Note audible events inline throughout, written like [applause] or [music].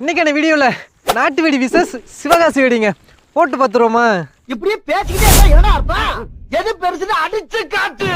இன்னைக்கான வீடியோவில் நாட்டு வெடி விசஸ் சிவகாசி வெடிங்க. போட்டு பார்த்துருவோமா? இப்படியே பேசிக்கிட்டே என்னடா அர்த்தம்? எது பெருசுன்னு அடிச்சு காட்டு.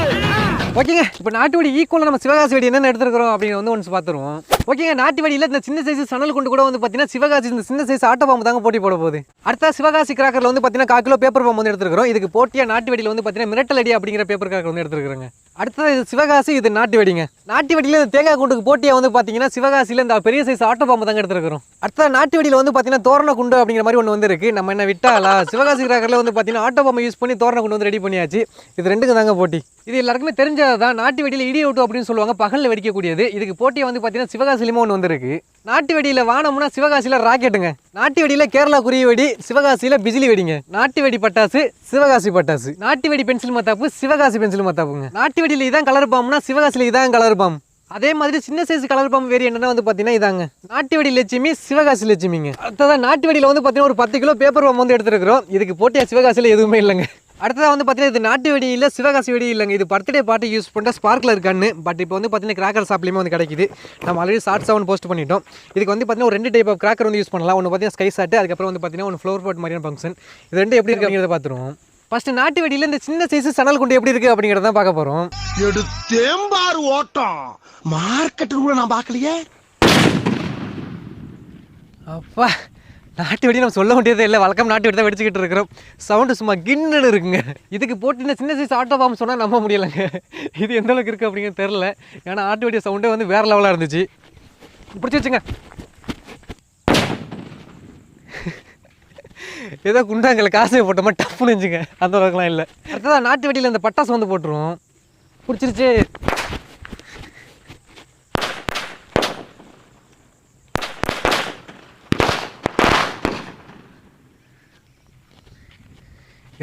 ஓகேங்க. இப்போ நாட்டு வெடி ஈக்குவலாக நம்ம சிவகாசி வெடி என்னென்ன எடுத்துருக்கிறோம் அப்படின்னு வந்து ஒன்று பார்த்துருவோம். ஓகேங்க நாட்டு வெடியில் இந்த சின்ன சைஸ் சணல் கொண்டு கூட வந்து பார்த்தீங்கன்னா சிவகாசி இந்த சின்ன சைஸ் ஆட்டோ பாம்பு தாங்க போட்டி போட போகுது. அடுத்த சிவகாசி கிராக்கரில் வந்து பார்த்தீங்கன்னா கால் கிலோ பேப்பர் பாம்பு வந்து எடுத்துருக்கிறோம். இதுக்கு போட்டியாக நாட்டு வெடியில் வந்து பார்த்தீங்கன்னா மிரட்டல் அடி அப்படிங்கிற பேப்பர் கிராக்கர் வந்து எடுத்துருக்காங்க அடுத்தது இது சிவகாசி இது நாட்டு வெடிங்க. நாட்டு வெடியில் இந்த தேங்காய் குண்டுக்கு போட்டியாக வந்து பார்த்தீங்கன்னா சிவகாசியில் இந்த பெரிய சைஸ் ஆட்டோ பாம்பு தாங்க எடுத்துருக்கிறோம். அடுத்த நாட்டு வெடியில் வந்து பார்த்தீங்கன்னா தோரண குண்டு அப்படிங்கிற மாதிரி ஒன்று வந்து நம்ம என்ன விட்டாலா? சிவகாசி கிராக்கரில் வந்து பார்த்தீங்கன்னா ஆட்டோ பாம்பு யூஸ் பண்ணி தோரண குண்டு வந்து ரெடி பண்ணியாச்சு. இது ரெண்டுக்கும் தாங்க போட்டி. இது எல்லாருக்குமே தெரிஞ்சதான் நாட்டு வெடியில் இடி விட்டு அப்படின்னு சொல்லுவாங்க பகலில் வெடிக்கக்கூடியது. இதுக்கு போட்டியை வந்து பார்த்தீங்கன்னா சிவகாசிலிமா ஒன்று வந்திருக்கு. நாட்டு வெடியில் வானம்னா சிவகாசியில் ராக்கெட்டுங்க. நாட்டு வெடியில் கேரளா குருவி வெடி சிவகாசியில் பிஜிலி வெடிங்க. நாட்டு வெடி பட்டாசு சிவகாசி பட்டாசு. நாட்டு வெடி பென்சில் மத்தாப்பு சிவகாசி பென்சில் மத்தாப்புங்க. நாட்டு வெடியில் இதான் கலர் பாம்னா சிவகாசியில் இதான் கலர் பாம்பு. அதே மாதிரி சின்ன சைஸ் கலர் பாம்பு வேறு என்னென்னா வந்து பார்த்தீங்கன்னா இதாங்க. நாட்டு வெடி லட்சுமி சிவகாசி லட்சுமிங்க. அடுத்ததான் நாட்டு வெடியில் வந்து பார்த்தீங்கன்னா ஒரு பத்து கிலோ பேப்பர் பாம்பு வந்து எடுத்துருக்கிறோம். இதுக்கு போட்டியா சிவகாசியில் எதுவுமே இல்லைங்க. அடுத்ததாக வந்து பார்த்தீங்கன்னா இது நாட்டு வெடி இல்லை சிவகாசி வெடி இல்லைங்க. இது பர்த்டே பார்ட்டி யூஸ் பண்ணுற ஸ்பார்க்கில் இருக்கான்னு பட் இப்போ வந்து பார்த்தீங்கன்னா கிராக்கர் ஷாப்லேயுமே வந்து கிடைக்குது. நம்ம ஆல்ரெடி ஷார்ட் செவன் போஸ்ட் பண்ணிட்டோம். இதுக்கு வந்து பார்த்தீங்கன்னா ஒரு ரெண்டு டைப் ஆஃப் கிராக்கர் வந்து யூஸ் பண்ணலாம். ஒன்று பார்த்தீங்கன்னா ஸ்கை சாட்டு அதுக்கப்புறம் வந்து பார்த்தீங்கன்னா ஒன்று ஃப்ளோர் போட் மாதிரியான ஃபங்க்ஷன் இது ரெண்டு எப்படி இருக்கு அப்படிங்கிறத பார்த்துருவோம் ஃபஸ்ட்டு நாட்டு வெடியில் இந்த சின்ன சைஸ் சணல் குண்டு எப்படி இருக்குது அப்படிங்கிறத தான் பார்க்க போகிறோம் எடுத்தேம்பாரு ஓட்டம். மார்க்கெட்டு கூட நான் பார்க்கலையே. அப்பா. நாட்டு வெடி நம்ம சொல்ல வேண்டியதே இல்லை. வழக்கம் நாட்டு வெடி தான் வெடிச்சுக்கிட்டு இருக்கிறோம். சவுண்டு சும்மா கின்னு இருக்குங்க. இதுக்கு போட்டு இந்த சின்ன சைஸ் ஆட்டோ பாம்பு சொன்னால் நம்ப முடியலைங்க. இது எந்த அளவுக்கு இருக்குது அப்படிங்கிறது தெரில ஏன்னா ஆட்டு வெடி சவுண்டே வந்து வேறு லெவலாக இருந்துச்சு. பிடிச்சி வச்சுங்க. ஏதோ குண்டாங்களை காசு போட்ட மாதிரி டப்புன்னு இருந்துச்சுங்க அந்த அளவுக்குலாம் இல்லை. அடுத்ததான் நாட்டு வெடியில் இந்த பட்டாசு வந்து போட்டுருவோம். பிடிச்சிருச்சு.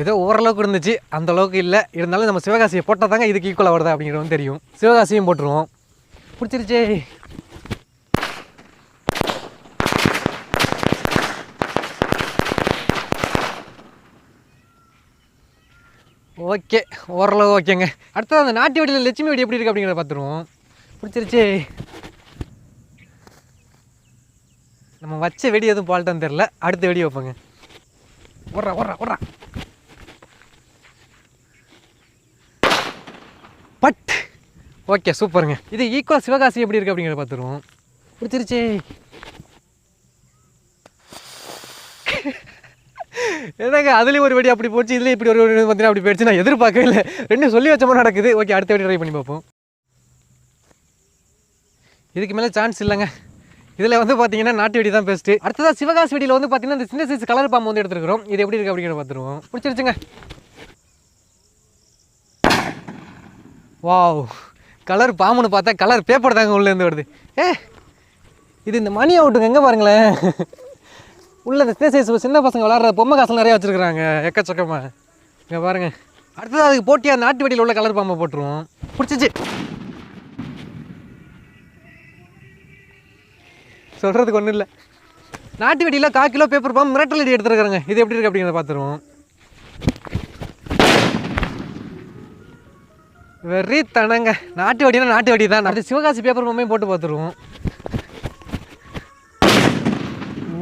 ஏதோ ஓரளவுக்கு இருந்துச்சு. அந்த அளவுக்கு இல்லை. இருந்தாலும் நம்ம சிவகாசியை போட்டால் தாங்க இதுக்கு ஈக்குவலாக வருது அப்படிங்கிறது வந்து தெரியும். சிவகாசியும் போட்டுருவோம். பிடிச்சிருச்சே. ஓகே. ஓரளவு ஓகேங்க. அடுத்தது அந்த நாட்டு வெடியில் லட்சுமி வெடி எப்படி இருக்குது அப்படிங்கிறத பார்த்துருவோம். பிடிச்சிருச்சு. நம்ம வச்ச வெடி எதுவும் பால்ட்டான்னு தெரில அடுத்த வெடி வைப்போங்க. ஓடுறா ஓடுறா ஓடுறா. பட் ஓகே சூப்பருங்க. இது ஈக்குவல் சிவகாசி எப்படி இருக்குது அப்படிங்கிறத பார்த்துருவோம். பிடிச்சிருச்சு என்னங்க அதுலேயும் ஒரு வெடி அப்படி போச்சு இதுலேயும் இப்படி ஒரு வெடி பார்த்தீங்கன்னா அப்படி போயிடுச்சு நான் எதிர்பார்க்கவே இல்லை. ரெண்டும் சொல்லி வச்ச மாதிரி நடக்குது. ஓகே அடுத்த வெடி ட்ரை பண்ணி பார்ப்போம். இதுக்கு மேலே சான்ஸ் இல்லைங்க. இதில் வந்து பார்த்தீங்கன்னா நாட்டு வெடி தான் பெஸ்ட்டு அடுத்ததாக சிவகாசி வெடியில் வந்து பார்த்தீங்கன்னா இந்த சின்ன சைஸ் கலர் பாம்பு வந்து எடுத்துருக்கிறோம். இது எப்படி இருக்குது அப்படிங்கிற பார்த்துருவோம். பிடிச்சிருச்சுங்க வாவ். கலர் பாம்புன்னு பார்த்தா கலர் பேப்பர் தாங்க உள்ளேருந்து வருது. ஏ இது இந்த மணி அவுட்டுங்க எங்கே பாருங்களேன்? உள்ள இந்த சின்ன சைஸ் சின்ன பசங்க விளாட்ற பொம்மை காசு நிறையா வச்சுருக்குறாங்க எக்கச்சக்கமாக இங்கே பாருங்கள் அடுத்தது அதுக்கு போட்டியாக நாட்டு வெடியில் உள்ள கலர் பாம்பை போட்டுருவோம். பிடிச்சிச்சு. சொல்கிறதுக்கு ஒன்றும் இல்லை. நாட்டு வெடியில் கால் கிலோ பேப்பர் பாம்பு மிரட்டல் அடி எடுத்துருக்குறாங்க. இது எப்படி இருக்குது அப்படிங்கிறத பார்த்துருவோம். வெறி தனங்க நாட்டு வெடினா நாட்டு வெடி தான். அது சிவகாசி பேப்பர் பொம்மையும் போட்டு பார்த்துருவோம்.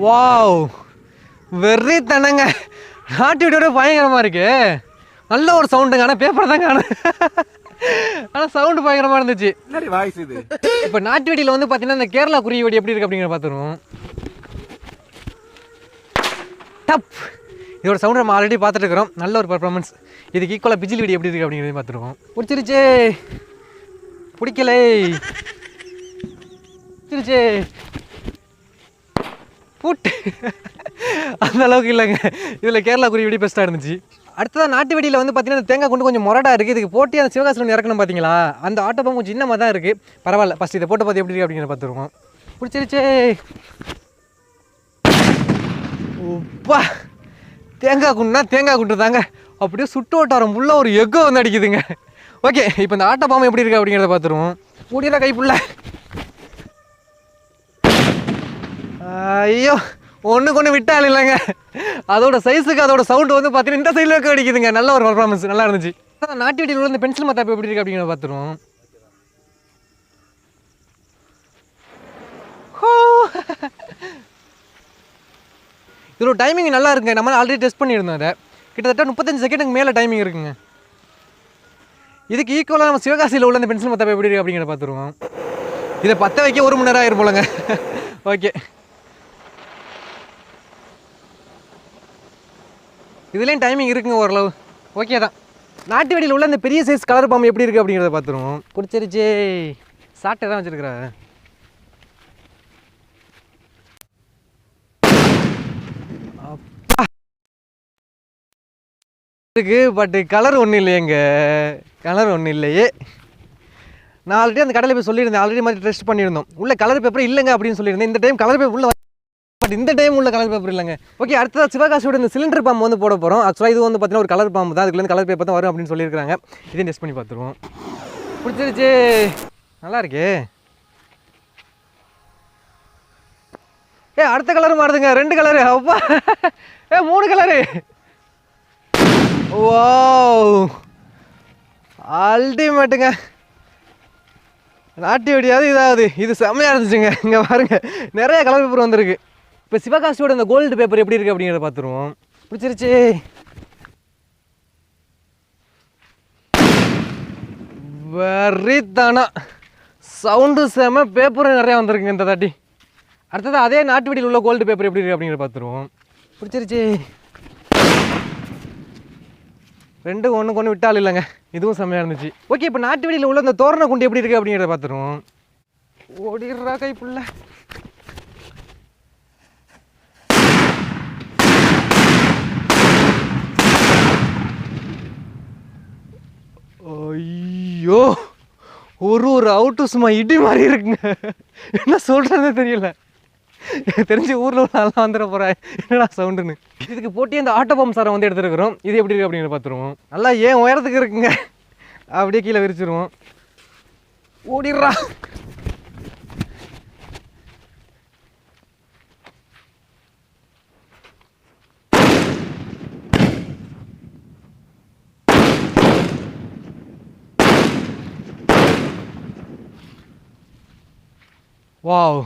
வாவ் வெறி தனங்க நாட்டு வெடியோட பயங்கரமாக இருக்கு. நல்ல ஒரு சவுண்டுங்க ஆனால் பேப்பர் தாங்க ஆனால் ஆனால் சவுண்டு பயங்கரமாக இருந்துச்சு. வாய்ஸ் இது? இப்போ நாட்டு வெடியில் வந்து பார்த்தீங்கன்னா இந்த கேரளா குருவி வெடி எப்படி இருக்கு அப்படிங்கிற பார்த்துருவோம் டப் இதோட சவுண்ட் நம்ம ஆல்ரெடி பார்த்துட்டு இருக்கிறோம் நல்ல ஒரு பர்ஃபார்மன்ஸ் இதுக்கு ஈக்குவலாக பிஜிலி வீடியோ எப்படி இருக்குது அப்படிங்கிறத பார்த்துருவோம் பிடிச்சிருச்சே. பிடிக்கலை. பிடிச்சிருச்சே. பூட்டு. அந்த அளவுக்கு இல்லைங்க. இதில் கேரளா குருவி வெடி பெஸ்ட்டாக இருந்துச்சு. அடுத்ததாக நாட்டு வெடியில் வந்து பார்த்தீங்கன்னா தேங்காய் கொண்டு கொஞ்சம் மொரடாக இருக்குது இதுக்கு போட்டி அந்த சிவகாசியில் ஒன்று இறக்கணும் பார்த்தீங்களா அந்த ஆட்டோப்பம் கொஞ்சம் இன்னமாக தான் இருக்குது பரவாயில்ல. ஃபஸ்ட் இதை போட்டு பார்த்து எப்படி இருக்குது அப்படிங்கிற பார்த்துருவோம். பிடிச்சிருச்சே. உப்பா. தேங்காய் குண்டுனா தேங்காய் குண்டு தாங்க. அப்படியே சுட்டு வட்டாரம் ஃபுல்லாக ஒரு எக்கோ வந்து அடிக்குதுங்க. ஓகே இப்போ இந்த ஆட்ட பாம்பு எப்படி இருக்கு அப்படிங்கிறத பார்த்துருவோம் முடியல கைப்புள்ள ஐயோ ஒன்றுக்கு கொண்டு விட்டால் இல்லைங்க. அதோட சைஸுக்கு அதோட சவுண்டு வந்து பார்த்தீங்கன்னா இந்த சைடில் இருக்க அடிக்குதுங்க. நல்ல ஒரு பர்ஃபார்மன்ஸ் நல்லா இருந்துச்சு. அதான் நாட்டு வெடியில் உள்ள இந்த பென்சில் மத்தாப்பு எப்படி இருக்கு அப்படிங்கிறத பார்த்துருவோம் ஹோ. இதில் டைமிங் நல்லா இருக்குங்க. நம்ம ஆல்ரெடி டெஸ்ட் பண்ணியிருந்தோம் அதை கிட்டத்தட்ட முப்பத்தஞ்சு செகண்டுக்கு மேலே டைமிங் இருக்குங்க. இதுக்கு ஈக்குவலாக நம்ம சிவகாசியில் உள்ள அந்த பென்சில் மத்தப்ப எப்படி இருக்குது அப்படிங்கிறத பார்த்துருவோம். இதை பற்ற வைக்க ஒரு மணி நேரம் ஆயிரும் போலங்க. ஓகே இதுலேயும் டைமிங் இருக்குங்க ஓரளவு. ஓகே தான். நாட்டு வெடியில் உள்ள அந்த பெரிய சைஸ் கலர் பாம்பு எப்படி இருக்குது அப்படிங்கிறத பார்த்துருவோம். பிடிச்சிருச்சே சாட்டை தான் வச்சுருக்குறா இருக்கு பட் கலர் ஒன்றும் இல்லையேங்க. கலர் ஒன்றும் இல்லையே. நான் ஆல்ரெடி அந்த கடையில் போய் சொல்லியிருந்தேன். ஆல்ரெடி மாதிரி டெஸ்ட் பண்ணியிருந்தோம். உள்ள கலர் பேப்பர் இல்லைங்க அப்படின்னு சொல்லியிருந்தேன். இந்த டைம் கலர் பேப்பர் உள்ள பட் இந்த டைம் உள்ள கலர் பேப்பர் இல்லைங்க. ஓகே அடுத்ததாக சிவகாசியோட இந்த சிலிண்டர் பாம்பு வந்து போட போகிறோம் ஆக்சுவலாக இது வந்து பார்த்தீங்கன்னா ஒரு கலர் பாம்பு தான். அதுக்குலேருந்து கலர் பேப்பர் தான் வரும் அப்படின்னு சொல்லியிருக்காங்க இதையும் டெஸ்ட் பண்ணி பார்த்துருவோம். பிடிச்சிருச்சு. நல்லா இருக்கே. ஏ அடுத்த கலர் மாறுதுங்க. ரெண்டு கலரு அப்பா. ஏ மூணு கலரு வாவ் அல்டிமேட்டுங்க நாட்டி வெடியாவது இதாவது. இது செம்மையாக இருந்துச்சுங்க. இங்கே பாருங்கள் நிறைய கலர் பேப்பர் வந்திருக்கு. இப்போ சிவகாசியோட இந்த கோல்டு பேப்பர் எப்படி இருக்குது அப்படிங்கிறத பார்த்துருவோம். பிடிச்சிருச்சு. வெறித்தானா சவுண்டு செம பேப்பரும் நிறையா வந்திருக்குங்க இந்த தாட்டி. அடுத்தது அதே நாட்டு வெடியில் உள்ள கோல்டு பேப்பர் எப்படி இருக்குது அப்படிங்கிறத பார்த்துருவோம். பிடிச்சிருச்சு. ரெண்டும் ஒன்றுக்கு ஒன்று விட்டால் இல்லைங்க. இதுவும் செம்மையாக இருந்துச்சு. ஓகே இப்போ நாட்டு வெளியில் உள்ள அந்த தோரண குண்டு எப்படி இருக்குது அப்படிங்கிறத பார்த்துருவோம். ஓடிடுறா கை புள்ள. ஐயோ ஒரு ஒரு அவுட்டு சும்மா இடி மாதிரி இருக்குங்க. என்ன சொல்கிறதே தெரியல. தெரிஞ்சு ஊரில் உள்ள வந்துட போகிறேன் என்னடா சவுண்டுன்னு இதுக்கு போட்டி அந்த ஆட்டோ பம்ப் சாரை வந்து எடுத்துருக்குறோம். இது எப்படி இருக்கு அப்படின்னு பார்த்துருவோம். நல்லா ஏன் உயரத்துக்கு இருக்குங்க? அப்படியே கீழே விரிச்சிருவோம். ஓடிடுறா. வாவ்.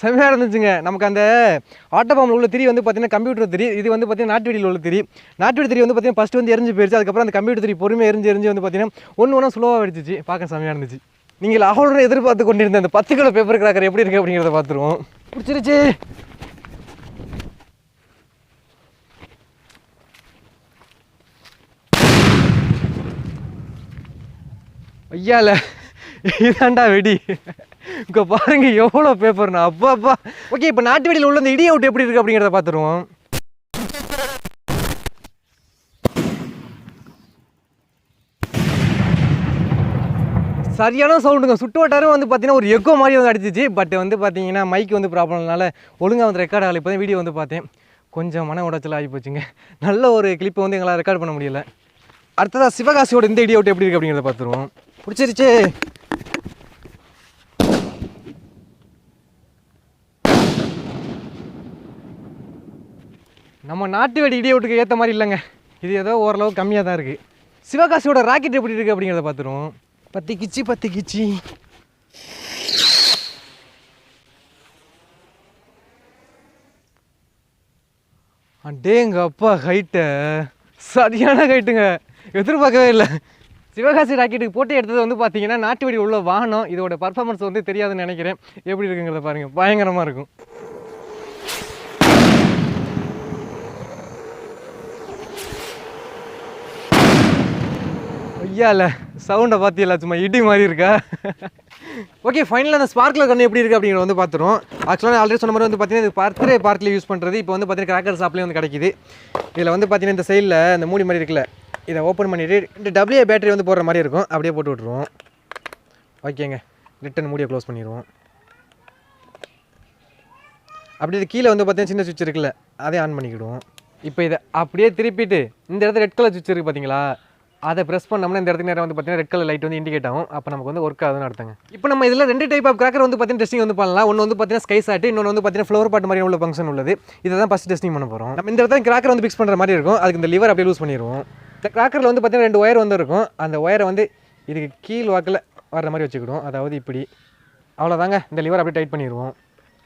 செம்மையாக இருந்துச்சுங்க நமக்கு அந்த ஆட்டோபாம்பில் உள்ள திரி வந்து பார்த்தீங்கன்னா கம்ப்யூட்டர் திரி இது வந்து பார்த்தீங்கன்னா நாட்டு வெடியில் உள்ள திரி. நாட்டு வெடி திரி வந்து பார்த்தீங்கன்னா ஃபஸ்ட்டு வந்து எரிஞ்சு போயிடுச்சு அதுக்கப்புறம் அந்த கம்ப்யூட்டர் திரி பொறுமையாக எரிஞ்சு எரிஞ்சு வந்து பார்த்தீங்கன்னா ஒன்று ஒன்றா ஸ்லோவாக வெடிச்சிச்சு. பார்க்க செம்மையாக இருந்துச்சு நீங்கள் அவளோட எதிர்பார்த்து கொண்டிருந்த அந்த பத்து கிலோ பேப்பர் கிராக்கர் எப்படி இருக்குது அப்படிங்கிறத பார்த்துருவோம். பிடிச்சிருச்சு. ஐயால இதாண்டா வெடி. இங்கே பாருங்க எவ்வளோ பேப்பர்னா அப்பா அப்பா. ஓகே இப்போ நாட்டு வெளியில் உள்ள இந்த இடி அவுட் எப்படி இருக்குது அப்படிங்கிறத பார்த்துருவோம் சரியான சவுண்டுங்க சுட்டு வட்டாரம் வந்து பார்த்தீங்கன்னா ஒரு எக்கோ மாதிரி வந்து அடிச்சிச்சு. பட் வந்து பார்த்தீங்கன்னா மைக் வந்து ப்ராப்ளம்னால ஒழுங்காக வந்து ரெக்கார்ட் ஆகலை. இப்போ தான் வீடியோ வந்து பார்த்தேன். கொஞ்சம் மன உடச்சல் ஆகி போச்சுங்க. நல்ல ஒரு கிளிப்பை வந்து எங்களால் ரெக்கார்ட் பண்ண முடியல. அடுத்ததாக சிவகாசியோட இந்த இடி அவுட் எப்படி இருக்குது அப்படிங்கிறத பார்த்துருவோம் பிடிச்சிருச்சு. நம்ம நாட்டு வெடி இடி ஏற்ற மாதிரி இல்லைங்க. இது ஏதோ ஓரளவு கம்மியாக தான் இருக்குது சிவகாசியோட ராக்கெட் எப்படி இருக்குது அப்படிங்கிறத பார்த்துருவோம். பத்தி கிச்சி பத்தி கிச்சி. அடேங்க அப்பா ஹைட்டை சரியான ஹைட்டுங்க எதிர்பார்க்கவே இல்லை. சிவகாசி ராக்கெட்டுக்கு போட்டி எடுத்தது வந்து பார்த்தீங்கன்னா நாட்டு வெடி உள்ள வாகனம் இதோட பர்ஃபார்மன்ஸ் வந்து தெரியாதுன்னு நினைக்கிறேன். எப்படி இருக்குங்கிறத பாருங்கள் பயங்கரமாக இருக்கும். ஐயால சவுண்டை பார்த்தியல சும்மா இடி மாதிரி இருக்கா? ஓகே ஃபைனலாக அந்த ஸ்பார்க்கில் கண்ணு எப்படி இருக்குது அப்படிங்கிறத வந்து பார்த்துருவோம் ஆக்சுவலாக ஆல்ரெடி சொன்ன மாதிரி வந்து பார்த்தீங்கன்னா இது பர்த்டே பார்க்கில் யூஸ் பண்ணுறது இப்போ வந்து பார்த்தீங்கன்னா கிராக்கர் ஷாப்லேயும் வந்து கிடைக்குது. இதில் வந்து பார்த்தீங்கன்னா இந்த சைடில் இந்த மூடி மாதிரி இருக்குல்ல இதை ஓப்பன் பண்ணிவிட்டு இந்த டபிள்யூ பேட்டரி வந்து போடுற மாதிரி இருக்கும். அப்படியே போட்டு விட்ருவோம் ஓகேங்க ரிட்டன் மூடியை க்ளோஸ் பண்ணிடுவோம். அப்படியே இது கீழே வந்து பார்த்தீங்கன்னா சின்ன சுவிட்ச் இருக்குல்ல அதே ஆன் பண்ணிக்கிடுவோம். இப்போ இதை அப்படியே திருப்பிட்டு இந்த இடத்துல ரெட் கலர் சுவிட்ச் இருக்குது பார்த்தீங்களா அதை ப்ரெஸ் பண்ணோம்னா இந்த இடத்துக்கு நேரம் வந்து பார்த்தீங்கன்னா ரெட் கலர் லைட் வந்து இண்டிகேட் ஆகும். அப்போ நமக்கு வந்து ஒர்க் ஆகுதுன்னு அர்த்தங்க. இப்போ நம்ம இதில் ரெண்டு டைப் ஆஃப் கிராக்கர் வந்து பார்த்தீங்கன்னா டெஸ்டிங் வந்து பண்ணலாம். ஒன்று வந்து பார்த்தீங்கன்னா ஸ்கை சாட்டு இன்னொன்று வந்து பார்த்தீங்கன்னா ஃப்ளோர் பாட் மாதிரி உள்ள ஃபங்க்ஷன் உள்ளது. இதை தான் ஃபஸ்ட் டெஸ்டிங் பண்ண போகிறோம் நம்ம இந்த இடத்துல கிராக்கர் வந்து ஃபிக்ஸ் பண்ணுற மாதிரி இருக்கும். அதுக்கு இந்த லிவர் அப்படியே லூஸ் பண்ணிடுவோம் இந்த கிராக்கரில் வந்து பார்த்தீங்கன்னா ரெண்டு ஒயர் வந்து இருக்கும். அந்த ஒயரை வந்து இதுக்கு கீழ் வாக்கில் வர்ற மாதிரி வச்சுக்கிடுவோம். அதாவது இப்படி. அவ்வளோதாங்க இந்த லிவர் அப்படியே டைட் பண்ணிடுவோம்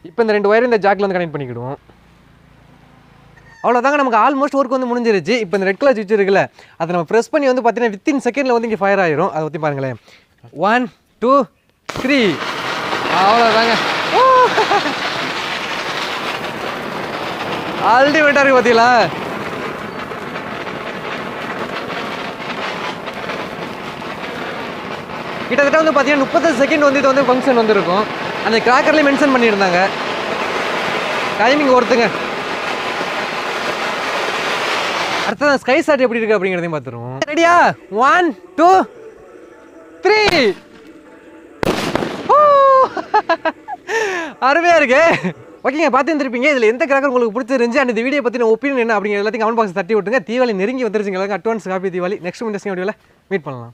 இப்போ இந்த ரெண்டு ஒயர் இந்த ஜாக்கில் வந்து கனெக்ட் பண்ணிக்கிடுவோம். அவ்வளோதாங்க நமக்கு ஆல்மோஸ்ட் ஒர்க் வந்து முடிஞ்சிருச்சு. இப்போ இந்த ரெட் கலர் சுவிட்ச் இருக்குல்ல அதை நம்ம ப்ரெஸ் பண்ணி வந்து பார்த்தீங்கன்னா வித்தின் செகண்டில் வந்து இங்கே ஃபயர் ஆயிரும். அதை பற்றி பாருங்களேன். ஒன் டூ த்ரீ அவ்வளோதாங்க அல்டிமேட்டாக இருக்கு பார்த்தீங்களா கிட்டத்தட்ட வந்து பார்த்தீங்கன்னா முப்பத்தஞ்சு செகண்ட் வந்து இது வந்து ஃபங்க்ஷன் வந்திருக்கும். அந்த கிராக்கர்லேயும் மென்ஷன் பண்ணியிருந்தாங்க. டைமிங் ஒருத்துங்க. அடுத்ததான் ஸ்கை ஷாட் எப்படி இருக்கு அப்படிங்கிறதையும் பார்த்துருவோம். ரெடியா ஒன் டூ த்ரீ [laughs] அருமையாக இருக்கு. ஓகேங்க பார்த்துருந்துருப்பீங்க இதில் எந்த கிராக்கர் உங்களுக்கு பிடிச்சிருந்துச்சு? அந்த இந்த வீடியோ பற்றின ஒப்பீனியன் என்ன அப்படிங்கிற எல்லாத்தையும் கமெண்ட் பாக்ஸ் தட்டி விட்டுங்க தீவாளி நெருங்கி வந்துருச்சுங்க. எல்லாருக்கும் advance happy Diwali. Next interesting வீடியோவில் மீட் பண்ணலாம்.